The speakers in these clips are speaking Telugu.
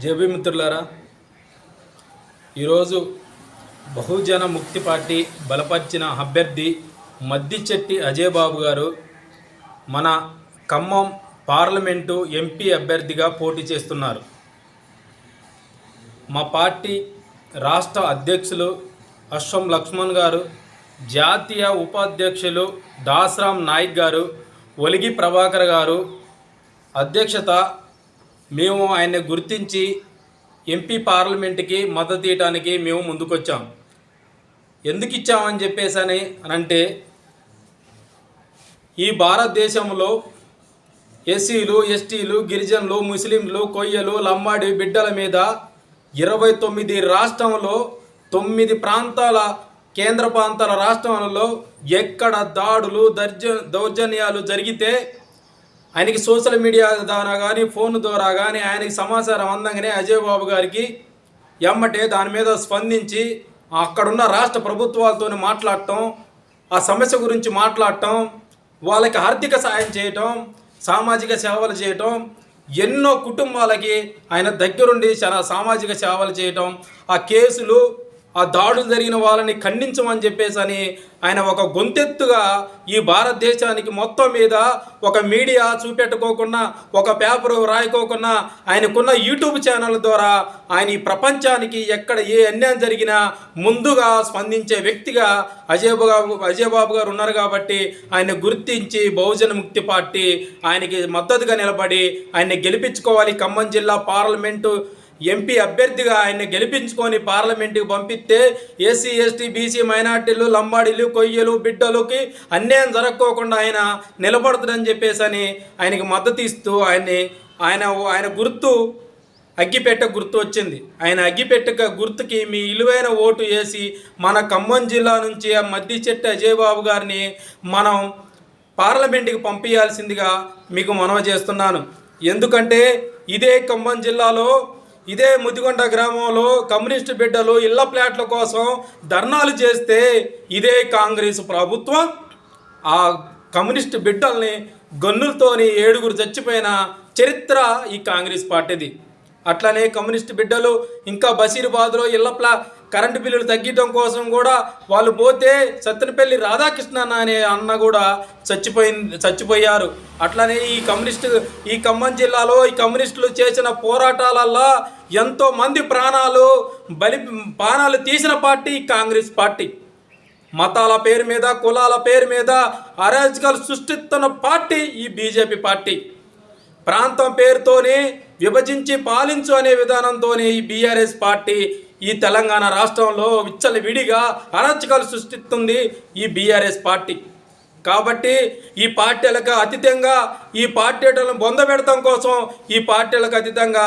జేబీ మిత్రులారా ఈరోజు బహుజన ముక్తి పార్టీ బలపరిచిన అభ్యర్థి మద్దిచెట్టి అజయ్ బాబు గారు మన ఖమ్మం పార్లమెంటు ఎంపీ అభ్యర్థిగా పోటీ చేస్తున్నారు. మా పార్టీ రాష్ట్ర అధ్యక్షులు అశ్వం లక్ష్మణ్ గారు జాతీయ ఉపాధ్యక్షులు దాసరాం నాయక్ గారు ఒలిగి ప్రభాకర్ గారు అధ్యక్షత మేము ఆయన్ని గుర్తించి ఎంపీ పార్లమెంట్కి మద్దతు ఇవ్వడానికి మేము ముందుకొచ్చాం. ఎందుకు ఇచ్చామని చెప్పేసి అని అంటే ఈ భారతదేశంలో ఎస్సీలు ఎస్టీలు గిరిజనులు ముస్లింలు కొయ్యలు లంబాడి బిడ్డల మీద ఇరవై తొమ్మిది రాష్ట్రంలో తొమ్మిది ప్రాంతాల కేంద్ర ప్రాంతాల రాష్ట్రాలలో ఎక్కడ దాడులు దర్జ దౌర్జన్యాలు జరిగితే ఆయనకి సోషల్ మీడియా ద్వారా కానీ ఫోన్ ద్వారా కానీ ఆయనకి సమాచారం అందంగానే అజయ్ బాబు గారికి ఎమ్మటే దాని మీద స్పందించి అక్కడున్న రాష్ట్ర ప్రభుత్వాలతో మాట్లాడటం ఆ సమస్య గురించి మాట్లాడటం వాళ్ళకి ఆర్థిక సాయం చేయటం సామాజిక సేవలు చేయటం ఎన్నో కుటుంబాలకి ఆయన దగ్గరుండి చాలా సామాజిక సేవలు చేయటం ఆ కేసులు ఆ దాడులు జరిగిన వాళ్ళని ఖండించమని చెప్పేసి అని ఆయన ఒక గొంతెత్తుగా ఈ భారతదేశానికి మొత్తం మీద ఒక మీడియా చూపెట్టుకోకుండా ఒక పేపరు రాయకోకుండా ఆయనకున్న యూట్యూబ్ ఛానల్ ద్వారా ఆయన ఈ ప్రపంచానికి ఎక్కడ ఏ అన్యాయం జరిగినా ముందుగా స్పందించే వ్యక్తిగా అజయ్ బాబు అజయ్ బాబు గారు ఉన్నారు కాబట్టి ఆయన గుర్తించి బహుజన ముక్తి పార్టీ ఆయనకి మద్దతుగా నిలబడి ఆయన్ని గెలిపించుకోవాలి. ఖమ్మం జిల్లా పార్లమెంటు ఎంపీ అభ్యర్థిగా ఆయన్ని గెలిపించుకొని పార్లమెంటుకి పంపిస్తే ఎస్సీ ఎస్టీ బీసీ మైనార్టీలు లంబాడీలు కొయ్యలు బిడ్డలకి అన్యాయం జరగకోకుండా ఆయన నిలబడుతుందని చెప్పేసి అని ఆయనకి మద్దతు ఇస్తూ ఆయన్ని ఆయన ఆయన గుర్తు అగ్గిపెట్ట గుర్తు వచ్చింది. ఆయన అగ్గిపెట్ట గుర్తుకి మీ ఇలువైన ఓటు వేసి మన ఖమ్మం జిల్లా నుంచి ఆ మద్ది అజయబాబు అజయ్ బాబు గారిని మనం పార్లమెంట్కి పంపించాల్సిందిగా మీకు మనవి చేస్తున్నాను. ఎందుకంటే ఇదే ఖమ్మం జిల్లాలో ఇదే ముదిగొండ గ్రామంలో కమ్యూనిస్టు బిడ్డలు ఇళ్ళ ప్లాట్ల కోసం ధర్నాలు చేస్తే ఇదే కాంగ్రెస్ ప్రభుత్వం. ఆ కమ్యూనిస్టు బిడ్డల్ని గన్నులతోని ఏడుగురు చచ్చిపోయిన చరిత్ర ఈ కాంగ్రెస్ పార్టీది. అట్లనే కమ్యూనిస్ట్ బిడ్డలు ఇంకా బషీర్బాద్లో ఇళ్ళ కరెంటు బిల్లులు తగ్గించడం కోసం కూడా వాళ్ళు పోతే సత్తెనపల్లి రాధాకృష్ణ అనే అన్న కూడా చచ్చిపోయింది చచ్చిపోయారు. అట్లనే ఈ కమ్యూనిస్టు ఈ ఖమ్మం జిల్లాలో ఈ కమ్యూనిస్టులు చేసిన పోరాటాలల్లో ఎంతో మంది ప్రాణాలు బలి ప్రాణాలు తీసిన పార్టీ కాంగ్రెస్ పార్టీ. మతాల పేరు మీద కులాల పేరు మీద అరాజకాలు సృష్టిస్తున్న పార్టీ ఈ బీజేపీ పార్టీ. ప్రాంతం పేరుతోనే విభజించి పాలించు అనే విధానంతోనే ఈ బీఆర్ఎస్ పార్టీ ఈ తెలంగాణ రాష్ట్రంలో విచ్చల విడిగా అరాచకాలు సృష్టిస్తుంది ఈ బీఆర్ఎస్ పార్టీ. కాబట్టి ఈ పార్టీలకు అతీతంగా ఈ పార్టీలను బొందబెడతాం కోసం ఈ పార్టీలకు అతీతంగా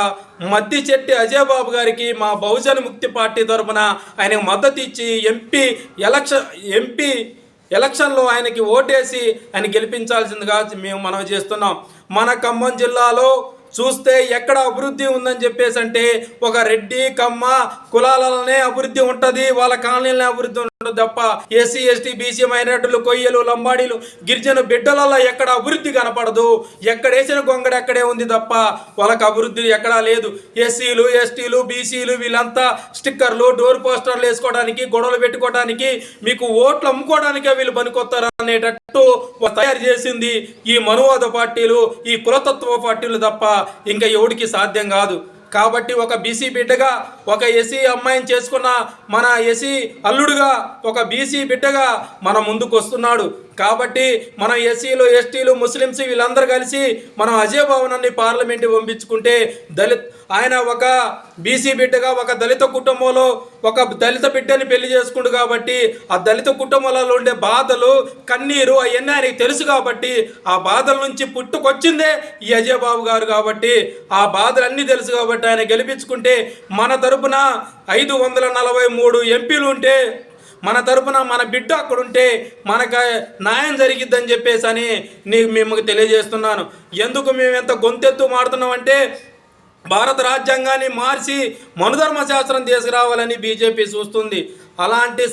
మద్ది చెట్టి అజయ్ బాబు గారికి మా బహుజన ముక్తి పార్టీ తరఫున ఆయనకు మద్దతు ఇచ్చి ఎంపీ ఎలక్షన్ ఎంపీ ఎలక్షన్లో ఆయనకి ఓటేసి ఆయన గెలిపించాల్సిందిగా మేము మనవి చేస్తున్నాం. మన ఖమ్మం జిల్లాలో చూస్తే ఎక్కడ అభివృద్ధి ఉందని చెప్పేసి అంటే ఒక రెడ్డి కమ్మ కులాలనే అభివృద్ధి ఉంటుంది వాళ్ళ కాలనీలనే అభివృద్ధి ఉంటుంది తప్ప ఎస్సీ ఎస్టీ బీసీ మైనార్టీలు కొయ్యలు లంబాడీలు గిరిజన బిడ్డలలో ఎక్కడ అభివృద్ధి కనపడదు. ఎక్కడేసిన గొంగడ ఎక్కడే ఉంది తప్ప వాళ్ళకి అభివృద్ధి ఎక్కడా లేదు. ఎస్సీలు ఎస్టీలు బీసీలు వీళ్ళంతా స్టిక్కర్లు డోర్ పోస్టర్లు వేసుకోవడానికి గొడవలు పెట్టుకోవడానికి మీకు ఓట్లు అమ్ముకోవడానికే వీళ్ళు పనికొస్తారు అనేటట్టు తయారు చేసింది ఈ మనువాద పార్టీలు ఈ కులతత్వ పార్టీలు తప్ప ఇంకా ఎవడికి సాధ్యం కాదు. కాబట్టి ఒక బీసీ బిడ్డగా ఒక ఎస్సీ అమ్మాయిని చేసుకున్న మన ఎస్సీ అల్లుడుగా ఒక బీసీ బిడ్డగా మన ముందుకు వస్తున్నాడు కాబట్టి మనం ఎస్సీలు ఎస్టీలు ముస్లిమ్స్ వీళ్ళందరూ కలిసి మనం అజయ్ భవనాన్ని పార్లమెంట్ పంపించుకుంటే దళిత్ ఆయన ఒక బీసీ బిడ్డగా ఒక దళిత కుటుంబంలో ఒక దళిత బిడ్డని పెళ్ళి చేసుకుండు కాబట్టి ఆ దళిత కుటుంబాలలో ఉండే బాధలు కన్నీరు అవన్నీ ఆయనకి తెలుసు కాబట్టి ఆ బాధల నుంచి పుట్టుకొచ్చిందే ఈ అజయ్ బాబు గారు కాబట్టి ఆ బాధలన్నీ తెలుసు కాబట్టి ఆయన గెలిపించుకుంటే మన తరపున ఐదు వందల నలభై మూడు ఎంపీలు ఉంటే మన తరపున మన బిడ్డ అక్కడ ఉంటే మనకు న్యాయం జరిగిద్దని చెప్పేసి అని నీకు మేము తెలియజేస్తున్నాను. ఎందుకు మేము ఎంత గొంతెత్తు మాడుతున్నామంటే భారత రాజ్యాంగాన్ని మార్చి మనుధర్మ శాస్త్రం తీసుకురావాలని బీజేపీ చూస్తుంది. అలాంటి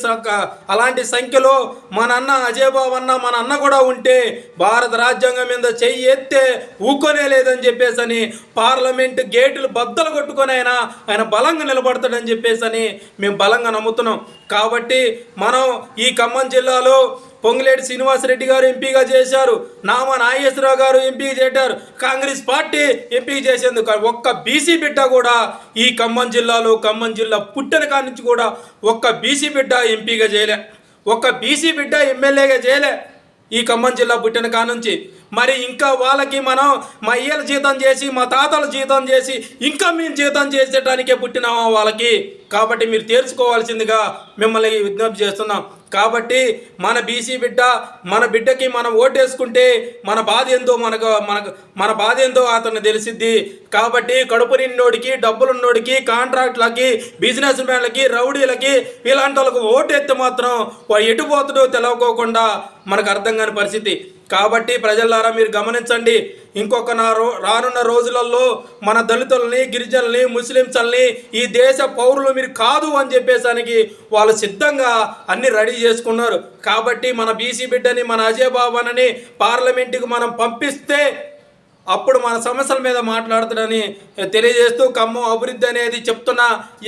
అలాంటి సంఖ్యలో మన అన్న అజయబాబు అన్న మన అన్న కూడా ఉంటే భారత రాజ్యాంగం మీద చెయ్యి ఎత్తే ఊకొనే లేదని చెప్పేసి అని పార్లమెంట్ గేట్లు బద్దలు కొట్టుకొని ఆయన ఆయన బలంగా నిలబడతాడని చెప్పేసి అని మేము బలంగా నమ్ముతున్నాం. కాబట్టి మనం ఈ ఖమ్మం జిల్లాలో పొంగిలేటి శ్రీనివాసరెడ్డి గారు ఎంపీగా చేశారు. నామ నాగేశ్వరరావు గారు ఎంపీ చేశారు. కాంగ్రెస్ పార్టీ ఎంపీ చేసేందుకు ఒక్క బీసీ బిడ్డ కూడా ఈ ఖమ్మం జిల్లాలో ఖమ్మం జిల్లా పుట్టిన కాడి నుంచి కూడా ఒక్క బీసీ బిడ్డ ఎంపీగా చేయలే. ఒక్క బీసీ బిడ్డ ఎమ్మెల్యేగా చేయలే ఈ ఖమ్మం జిల్లా పుట్టిన కాడ నుంచి. మరి ఇంకా వాళ్ళకి మనం మా అయ్యల జీతం చేసి మా తాతల జీతం చేసి ఇంకా మేము జీతం చేసేటానికే పుట్టినామా వాళ్ళకి? కాబట్టి మీరు తీర్చుకోవాల్సిందిగా మిమ్మల్ని విజ్ఞప్తి చేస్తున్నాం. కాబట్టి మన బీసీ బిడ్డ మన బిడ్డకి మనం ఓటేసుకుంటే మన బాధ ఏందో మనకు మనకు మన బాధ ఏందో అతను తెలిసిద్ది. కాబట్టి కడుపు నిన్నోడికి డబ్బులున్నోడికి కాంట్రాక్ట్లకి బిజినెస్ మ్యాన్లకి రౌడీలకి ఇలాంటి వాళ్ళకి ఓటేస్తే మాత్రం వాడు ఎటు పోతుడో తెలవకోకుండా మనకు అర్థం కాని పరిస్థితి. కాబట్టి ప్రజలారా మీరు గమనించండి ఇంకొక నా రో రానున్న రోజులలో మన దళితుల్ని గిరిజనుల్ని ముస్లింస్ని ఈ దేశ పౌరులు మీరు కాదు అని చెప్పేసానికి వాళ్ళు సిద్ధంగా అన్ని రెడీ చేసుకున్నారు. కాబట్టి మన బీసీ బిడ్డని మన అజయ్ బాబానని పార్లమెంటుకి మనం పంపిస్తే అప్పుడు మన సమస్యల మీద మాట్లాడుతాడని తెలియజేస్తూ ఖమ్మం అభివృద్ధి అనేది చెప్తున్నా.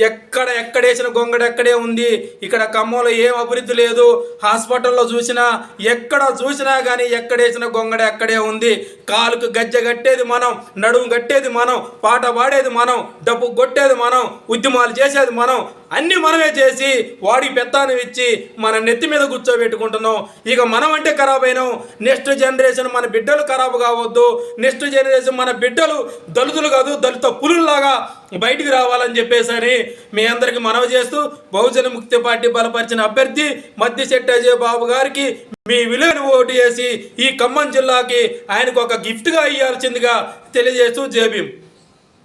ఎక్కడ ఎక్కడేసిన గొంగడ ఎక్కడే ఉంది. ఇక్కడ ఖమ్మంలో ఏం అభివృద్ధి లేదు. హాస్పిటల్లో చూసినా ఎక్కడ చూసినా కానీ ఎక్కడేసిన గొంగడ ఎక్కడే ఉంది. కాలుకు గజ్జె కట్టేది మనం నడుము కట్టేది మనం పాట పాడేది మనం డబ్బు కొట్టేది మనం ఉద్యమాలు చేసేది మనం అన్నీ మనమే చేసి వాడికి పెత్తానం ఇచ్చి మన నెత్తి మీద కూర్చోబెట్టుకుంటున్నాం. ఇక మనం అంటే ఖరాబ్ అయినాం నెక్స్ట్ జనరేషన్ మన బిడ్డలు ఖరాబ్ కావద్దు. నెక్స్ట్ జనరేషన్ మన బిడ్డలు దళితులు కాదు దళిత పులుల్లాగా బయటికి రావాలని చెప్పేసరి మీ అందరికి మనవి చేస్తూ బహుజన ముక్తి పార్టీ బలపరిచిన అభ్యర్థి మద్దిశెట్టి అజయ్ బాబు గారికి మీ విలువను ఓటు చేసి ఈ ఖమ్మం జిల్లాకి ఆయనకు ఒక గిఫ్ట్గా ఇవ్వాల్సిందిగా తెలియజేస్తూ జేబీం